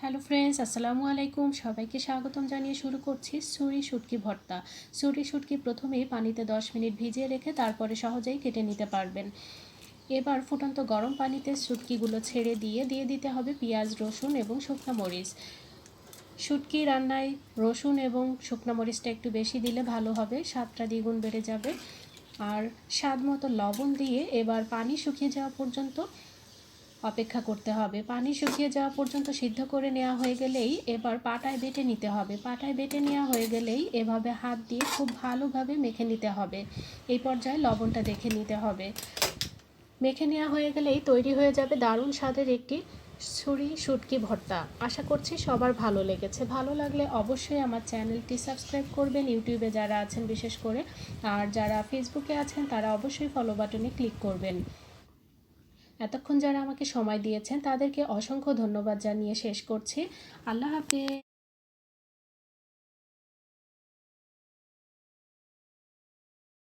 Hello friends, আসসালামু আলাইকুম। সবাইকে স্বাগতম জানিয়ে শুরু করছি সুরি শুটকি ভর্তা। সুরি শুটকি প্রথমেই পানিতে 10 মিনিট ভিজিয়ে রেখে তারপরে সহজেই কেটে নিতে পারবেন। এবার ফুটন্ত গরম পানিতে শুটকিগুলো ছেড়ে দিয়ে দিয়ে দিতে হবে পেঁয়াজ, রসুন এবং শুকনো মরিচ। শুটকি রান্নায় রসুন এবং শুকনো মরিচটা একটু বেশি দিলে ভালো হবে, স্বাদটা দ্বিগুণ বেড়ে যাবে। আর স্বাদ মতো লবণ দিয়ে এবার পানি শুকিয়ে যাওয়া পর্যন্ত অপেক্ষা করতে হবে। পানি শুকিয়ে যাওয়া পর্যন্ত সিদ্ধ করে নেওয়া হয়ে গেলেই এবার পাটায় বেটে নিতে হবে। পাটায় বেটে নেওয়া হয়ে গেলেই এভাবে হাত দিয়ে খুব ভালোভাবে মেখে নিতে হবে। এই পর্যায়ে লবণটা দেখে নিতে হবে। মেখে নেওয়া হয়ে গেলেই তৈরি হয়ে যাবে দারুণ স্বাদের একটি ছুরি শুটকি ভর্তা। আশা করছি সবার ভালো লেগেছে। ভালো লাগলে অবশ্যই আমার চ্যানেলটি সাবস্ক্রাইব করবেন। ইউটিউবে যারা আছেন বিশেষ করে, আর যারা ফেসবুকে আছেন তারা অবশ্যই ফলো বাটনে ক্লিক করবেন। এতক্ষণ যারা আমাকে সময় দিয়েছেন তাদেরকে অসংখ্য ধন্যবাদ জানিয়ে শেষ করছি। আল্লাহ হাফিজ।